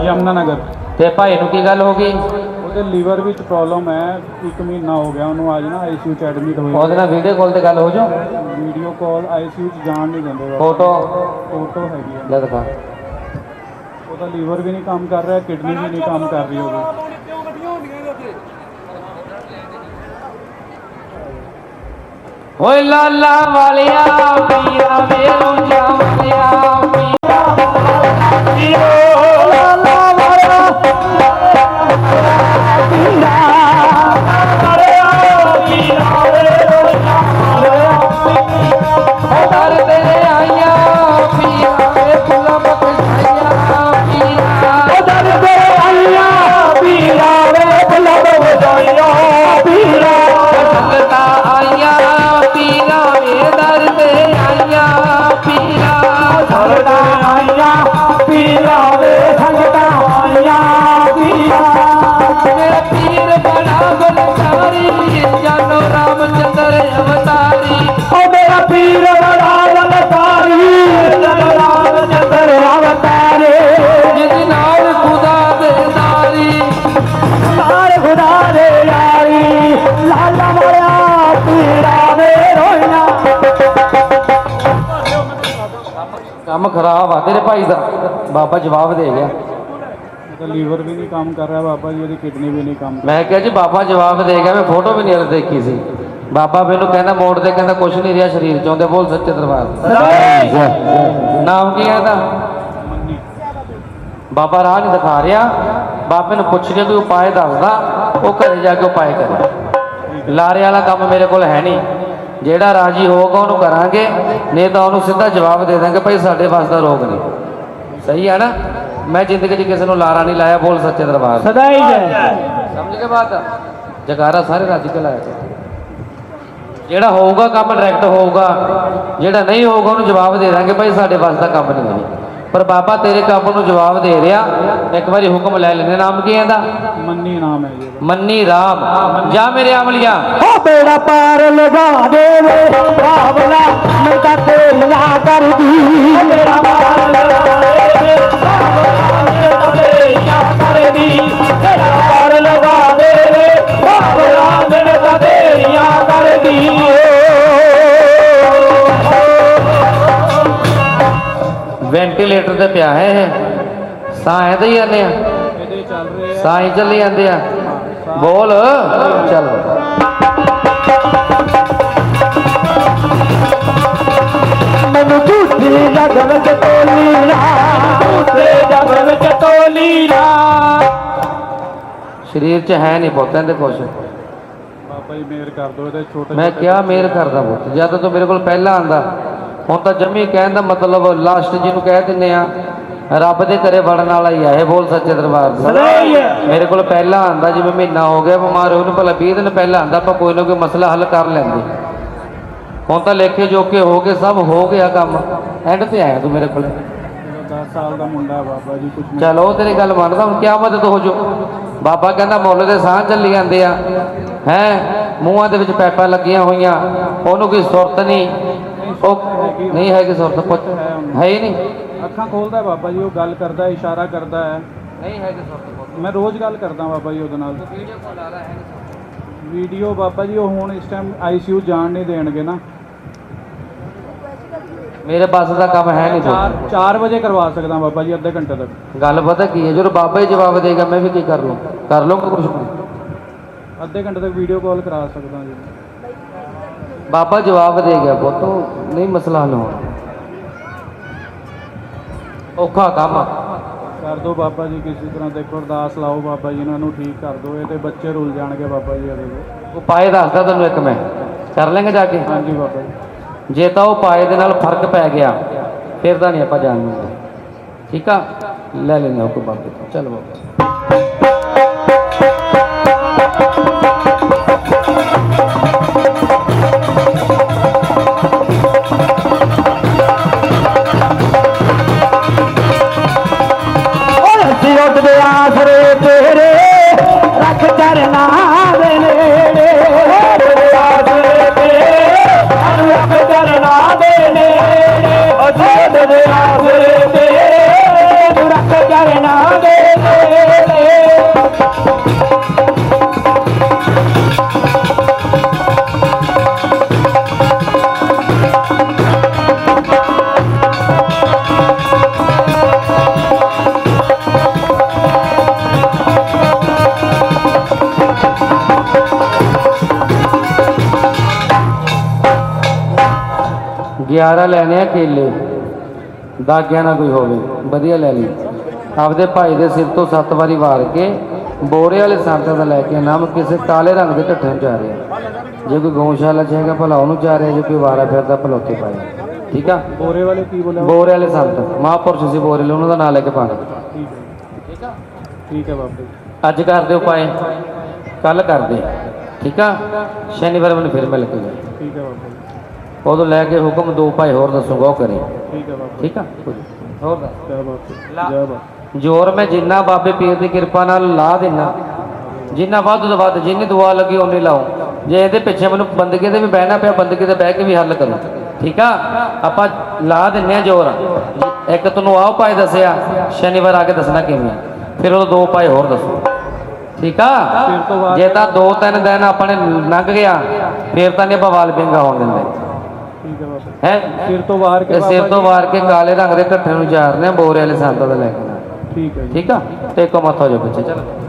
ਯਮਨਾ ਨਗਰ ਤੇ ਭਾਈ ਨੂੰ ਕੀ ਗੱਲ ਹੋ ਗਈ? ਉਹਦੇ ਲੀਵਰ ਵਿੱਚ ਪ੍ਰੋਬਲਮ ਹੈ ਇੱਕ ਮਹੀਨਾ ਹੋ ਗਿਆ ਉਹਨੂੰ ਅੱਜ ਨਾ ਆਈਸੀਯੂ ਚ ਐਡਮਿਟ ਹੋਇਆ ਉਹਦੇ ਨਾਲ ਵੀਡੀਓ ਕਾਲ ਤੇ ਗੱਲ ਹੋ ਜਾ ਵੀਡੀਓ ਕਾਲ ਆਈਸੀਯੂ ਚ ਜਾਣ ਨਹੀਂ ਦਿੰਦੇ ਫੋਟੋ ਫੋਟੋ ਹੈਗੀ ਆ। ਲੈ ਦਿਖਾ। ਉਹਦਾ ਲੀਵਰ ਵੀ ਨਹੀਂ ਕੰਮ ਕਰ ਰਿਹਾ ਕਿਡਨੀ ਵੀ ਨਹੀਂ ਕੰਮ ਕਰ ਰਹੀ ਉਹਦੀ। ਓਏ ਲਾਲਾ ਵਾਲਿਆ! ਕੰਮ ਖਰਾਬ ਆ ਤੇਰੇ ਭਾਈ ਦਾ। ਬਾਬਾ ਜਵਾਬ ਦੇ ਗਿਆ। ਉਹਦਾ ਲੀਵਰ ਵੀ ਨਹੀਂ ਕੰਮ ਕਰ ਰਿਹਾ ਬਾਬਾ ਜੀ ਉਹਦੀ ਕਿਡਨੀ ਵੀ ਨਹੀਂ ਕੰਮ ਮੈਂ ਕਿਹਾ ਜੀ ਬਾਬਾ ਜਵਾਬ ਦੇ ਗਿਆ ਮੈਂ ਫੋਟੋ ਵੀ ਨਹੀਂ ਹਲੇ ਦੇਖੀ ਸੀ। ਬਾਬਾ ਮੈਨੂੰ ਕਹਿੰਦਾ ਮੋੜ ਤੇ ਕਹਿੰਦਾ ਕੁਛ ਨਹੀਂ ਰਿਹਾ ਸਰੀਰ ਚੋਂ ਤੇ ਬੋਲ ਸੱਚੇ ਦਰਬਾਰ ਨਾਮ ਕੀ ਹੈ ਮੰਨੀ। ਬਾਬਾ ਰਾਹ ਨਹੀਂ ਦਿਖਾ ਰਿਹਾ। ਬਾਬੇ ਨੂੰ ਪੁੱਛ ਕੇ ਕੋਈ ਉਪਾਅ ਦੱਸਦਾ ਉਹ ਘਰੇ ਜਾ ਕੇ ਉਪਾਅ ਕਰੇ। ਲਾਰੇ ਵਾਲਾ ਕੰਮ ਮੇਰੇ ਕੋਲ ਹੈ ਨਹੀਂ। ਜਿਹੜਾ ਰਾਜੀ ਹੋਊਗਾ ਉਹਨੂੰ ਕਰਾਂਗੇ ਨਹੀਂ ਤਾਂ ਉਹਨੂੰ ਸਿੱਧਾ ਜਵਾਬ ਦੇ ਦਾਂਗੇ ਭਾਈ ਸਾਡੇ ਵਾਸ ਦਾ ਰੋਗ ਨਹੀਂ। ਸਹੀ ਹੈ ਨਾ? ਮੈਂ ਜ਼ਿੰਦਗੀ 'ਚ ਕਿਸੇ ਨੂੰ ਲਾਰਾ ਨਹੀਂ ਲਾਇਆ ਬੋਲ ਸੱਚੇ ਦਰਬਾਰ। ਸਦਾਈ ਜੈ। ਸਮਝ ਕੇ ਬਾਤ? ਜਗਾਰਾ ਸਾਰੇ ਰੱਜ ਕੇ ਲਾਇਆ। ਜਿਹੜਾ ਹੋਊਗਾ ਕੰਮ ਡਾਇਰੈਕਟ ਹੋਊਗਾ ਜਿਹੜਾ ਨਹੀਂ ਹੋਊਗਾ ਉਹਨੂੰ ਜਵਾਬ ਦੇ ਦਾਂਗੇ ਭਾਈ ਸਾਡੇ ਵੱਸ ਦਾ ਕੰਮ ਨਹੀਂ ਹੈ। ਪਰ ਬਾਬਾ ਤੇਰੇ ਕੰਮ ਨੂੰ ਜਵਾਬ ਦੇ ਰਿਹਾ ਇੱਕ ਵਾਰੀ ਹੁਕਮ ਲੈ ਲੈਣੇ ਨਾਮ ਕੀ ਇਹਦਾ? ਮੰਨੀ ਨਾਮ ਹੈ ਜੀ ਉਹਦਾ। ਮੰਨੀ ਰਾਮ। ਜਾ ਮੇਰੇ ਅਮਲੀਆ ਓ ਬੇੜਾ ਪਾਰ ਲਗਾ ਦੇਵੇ ਬਾਬਲਾ ਮੈਂ ਤਾਂ ਤੇਲੀਆਂ ਕਰਦੀ। ਮੇਰਾ ਪਾਰ ਲਗਾ ਦੇਵੇ ਬਾਬਲਾ ਮੈਂ ਤਾਂ ਤੇਲੀਆਂ ਕਰਦੀ। ਮੇਰਾ ਪਾਰ ਲਗਾ ਦੇਵੇ ਬਾਬਲਾ ਮੈਂ ਤਾਂ ਤੇਲੀਆਂ ਕਰਦੀ। ਵੈਂਟੀਲੇਟਰ ਤੇ ਪਿਆ ਹੈ ਇਹ। ਸਾਹ ਐਦਾਂ ਹੀ ਆਨੇ ਆ ਇਹਦੇ ਚੱਲ ਰਹੇ ਆ। ਸਾਹ ਹੀ ਚੱਲੀ ਜਾਂਦੇ ਆ। ਬੋਲ। ਚੱਲ। ਮੈਨੂੰ ਝੂਠੀ ਲਗਨ ਚ ਤੋਲੀ ਨਾ। ਝੂਠੇ ਜਬਰ ਚ ਤੋਲੀ ਨਾ। ਸਰੀਰ 'ਚ ਹੈ ਨਹੀਂ ਪੁੱਤ ਇਹਦੇ ਕੁਛ। ਬਾਬਾ ਜੀ ਮੇਰ ਕਰ ਦਿਓ ਇਹਦੇ ਛੋਟੇ ਮੈਂ ਕਿਹਾ ਮੇਰ ਕਰਦਾ ਪੁੱਤ ਜਦ ਤੋਂ ਮੇਰੇ ਕੋਲ ਪਹਿਲਾਂ ਆਂਦਾ ਹੁਣ ਤਾਂ ਜੰਮੀ ਕਹਿਣ ਦਾ ਮਤਲਬ ਲਾਸਟ ਜਿਹਨੂੰ ਕਹਿ ਦਿੰਨੇ ਆ ਰੱਬ ਦੇ ਘਰੇ ਵੜਨ ਵਾਲਾ ਹੀ ਆ ਇਹ ਬੋਲ ਸੱਚੇ ਦਰਬਾਰ ਦਾ। ਮੇਰੇ ਕੋਲ ਪਹਿਲਾਂ ਆਂਦਾ ਜਿਵੇਂ ਮਹੀਨਾ ਹੋ ਗਿਆ ਬਿਮਾਰ ਨੂੰ ਭਲਾ 20 ਦਿਨ ਪਹਿਲਾਂ ਆਂਦਾ ਆਪਾਂ ਕੋਈ ਨਾ ਕੋਈ ਮਸਲਾ ਹੱਲ ਕਰ ਲੈਂਦੇ। ਹੁਣ ਤਾਂ ਲੇਖੇ ਜੋਕੇ ਹੋ ਗਏ ਸਭ ਹੋ ਗਿਆ ਕੰਮ। ਐਂਡ ਤੇ ਆਇਆ ਤੂੰ ਮੇਰੇ ਕੋਲ। ਇਹਦਾ 10 ਸਾਲ ਦਾ ਮੁੰਡਾ ਬਾਬਾ ਜੀ ਕੁਝ ਚਲੋ ਤੇਰੀ ਗੱਲ ਮੰਨਦਾ ਹੁਣ ਕਿਆ ਮਦਦ ਹੋ ਜੋ ਬਾਬਾ ਕਹਿੰਦਾ ਮੁੱਲ ਦੇ ਸਾਹ ਚੱਲੀ ਜਾਂਦੇ ਆ। ਹੈ? ਮੂੰਹਾਂ ਦੇ ਵਿੱਚ ਪੈਪਾਂ ਲੱਗੀਆਂ ਹੋਈਆਂ। ਉਹਨੂੰ ਕੋਈ ਸੁਰਤ ਨਹੀਂ। ਉਹ ਨਹੀਂ ਹੈਗੀ ਸੁਰਤ ਪੁੱਛ। ਹੈ ਹੀ ਨਹੀਂ। ਅੱਖਾਂ ਖੋਲਦਾ ਹੈ ਬਾਬਾ ਜੀ ਉਹ ਗੱਲ ਕਰਦਾ ਹੈ ਇਸ਼ਾਰਾ ਕਰਦਾ ਹੈ। ਨਹੀਂ ਹੈਗੀ ਸੁਰਤ ਮੈਂ ਰੋਜ਼ ਗੱਲ ਕਰਦਾ ਬਾਬਾ ਜੀ ਉਹਦੇ ਨਾਲ। ਵੀਡੀਓ ਕੋਲ ਲਾ ਹੈ ਵੀਡੀਓ ਬਾਬਾ ਜੀ ਉਹ ਹੁਣ ਇਸ ਟਾਈਮ ਆਈਸੀਯੂ ਜਾਣ ਨਹੀਂ ਦੇਣਗੇ ਨਾ। ਮੇਰੇ ਪਾਸ ਦਾ ਕੰਮ ਹੈ ਨਹੀਂ 4 ਪੁੱਤ 4 ਵਜੇ ਕਰਵਾ ਸਕਦਾ ਬਾਬਾ ਜੀ ਅੱਧੇ ਘੰਟੇ ਤੱਕ। ਗੱਲ ਪਤਾ ਕੀ ਹੈ ਜਦੋਂ ਬਾਬਾ ਹੀ ਜਵਾਬ ਦੇਗਾ ਮੈਂ ਵੀ ਕੀ ਕਰ ਲੂੰ ਕਰ ਲੂੰਗਾ ਕੁਝ ਅੱਧੇ ਘੰਟੇ ਤੱਕ ਵੀਡੀਓ ਕਾਲ ਕਰਾ ਸਕਦਾ ਜੀ। ਬਾਬਾ ਜਵਾਬ ਦੇ ਗਿਆ ਪੁੱਤ ਉਹ ਨਹੀਂ ਮਸਲਾ ਹੱਲ ਹੋਣਾ। ਔਖਾ ਕੰਮ ਆ। ਕਰ ਦਿਓ ਬਾਬਾ ਜੀ ਕਿਸੇ ਤਰ੍ਹਾਂ ਦੇਖੋ ਅਰਦਾਸ ਲਾਓ ਬਾਬਾ ਜੀ ਇਹਨਾਂ ਨੂੰ ਠੀਕ ਕਰ ਦਿਓ ਇਹ ਤੇ ਬੱਚੇ ਰੁੱਲ ਜਾਣਗੇ ਬਾਬਾ ਜੀ ਇਹਦੇ ਉਹ ਪਾਏ ਦੱਸਦਾ ਤੈਨੂੰ ਇੱਕ ਮੈਂ। ਕਰ ਲੈਂਗੇ ਜਾ ਕੇ? ਹਾਂਜੀ ਬਾਬਾ ਜੀ। ਜੇ ਤਾਂ ਉਹ ਪਾਏ ਦੇ ਨਾਲ ਫ਼ਰਕ ਪੈ ਗਿਆ ਫਿਰ ਤਾਂ ਨਹੀਂ ਆਪਾਂ ਜਾਣਦੇ ਠੀਕ ਆ? ਲੈ ਲੈਣਾ ਕੋਈ ਬਾਬੇ ਤੋਂ। ਚੱਲ ਬਾਬਾ। 11 ਲੈਣੇ ਆ ਕੇਲੇ। ਦਾਗਿਆਂ ਨਾ ਕੋਈ ਹੋਵੇ ਵਧੀਆ ਲੈ ਲਈ। ਆਪਦੇ ਭਾਈ ਦੇ ਸਿਰ ਤੋਂ ਸੱਤ ਵਾਰੀ ਵਾਰ ਕੇ ਬੋਰੇ ਵਾਲੇ ਸੰਤਾਂ ਦਾ ਲੈ ਕੇ ਨਾਮ ਕਿਸੇ ਕਾਲੇ ਰੰਗ ਦੇ ਢੱਠੇ ਨੂੰ ਜਾ ਰਿਹਾ। ਜੇ ਕੋਈ ਗਊਸ਼ਾਲਾ ਚ ਹੈਗਾ ਭਲਾ ਉਹਨੂੰ ਜਾ ਰਿਹਾ ਜੇ ਕੋਈ ਵਾਰਾ ਫਿਰਦਾ ਭਲਾ ਉੱਥੇ ਪਾਇਆ। ਠੀਕ ਆ? ਬੋਰੇ ਵਾਲੇ ਕੀ ਬੋਲਿਆ? ਬੋਰੇ ਵਾਲੇ ਸੰਤ ਮਹਾਂਪੁਰਸ਼ ਸੀ ਬੋਰੇ ਉਹਨਾਂ ਦਾ ਨਾਂ ਲੈ ਕੇ ਪਾਣਾ ਠੀਕ ਆ? ਠੀਕ ਹੈ ਬਾਬਾ ਜੀ। ਅੱਜ ਕਰ ਦਿਓ ਪਾਏ ਕੱਲ ਕਰਦੇ ਠੀਕ ਆ? ਸ਼ਨੀਵਾਰ ਮੈਨੂੰ ਫਿਰ ਮਿਲ ਕੇ ਜਾਓ। ਠੀਕ ਹੈ ਬਾਬਾ ਜੀ। ਉਦੋਂ ਲੈ ਕੇ ਹੁਕਮ ਦੋ ਭਾਈ ਹੋਰ ਦੱਸੂਗਾ ਉਹ ਕਰੇ। ਠੀਕ ਹੈ ਬਾਬਾ। ਠੀਕ ਆ? ਹੋਰ ਦੱਸ। ਜੈ ਬਾਬਾ। ਜੈ ਬਾਬਾ ਜੋਰ ਮੈਂ ਜਿੰਨਾ ਬਾਬੇ ਪੀਰ ਦੀ ਕਿਰਪਾ ਨਾਲ ਲਾ ਦੇਣਾ ਜਿੰਨਾ ਵੱਧ ਤੋਂ ਵੱਧ ਜਿੰਨੀ ਦੁਆ ਲੱਗੀ ਓਨੀ ਲਾਓ। ਜੇ ਇਹਦੇ ਪਿੱਛੇ ਮੈਨੂੰ ਬੰਦਗੀ ਤੇ ਵੀ ਬਹਿਣਾ ਪਿਆ ਬੰਦਗੀ ਤੇ ਬਹਿ ਕੇ ਵੀ ਹੱਲ ਕਰੋ। ਠੀਕ ਆ? ਆਪਾਂ ਲਾ ਦਿੰਨੇ ਆ ਜੋਰ। ਇੱਕ ਤੁਹਾਨੂੰ ਆਓ ਪਾਏ ਦੱਸਿਆ ਸ਼ਨੀਵਾਰ ਆ ਕੇ ਦੱਸਣਾ ਕਿਵੇਂ। ਫਿਰ ਉਹ ਦੋ ਪਾਏ ਹੋਰ ਦੱਸੋ। ਠੀਕ ਆ? ਜੇ ਤਾਂ ਦੋ ਤਿੰਨ ਦਿਨ ਆਪਣੇ ਲੰਘ ਗਿਆ ਫਿਰ ਤਾਂ ਨਹੀਂ ਆਪਾਂ ਵਾਲ ਪਿੰਗਾ ਹੋਣ ਦਿੰਦੇ। ਹੈ? ਸਿਰ ਤੋਂ ਬਾਹਰ ਕੇ ਸਿਰ ਤੋਂ ਵਾਰ ਕੇ ਕਾਲੇ ਰੰਗ ਦੇ ਢੱਠੇ ਨੂੰ ਚਾਰਨੇ ਆ ਬੋਰੇ ਵਾਲੇ ਸੰਤਾਂ ਦਾ ਲੈ ਕੇ। ਠੀਕ ਹੈ ਠੀਕ ਆ? ਟੇਕੋ ਮੱਥਾ ਜੋ ਪਿੱਛੇ ਚਲੋ।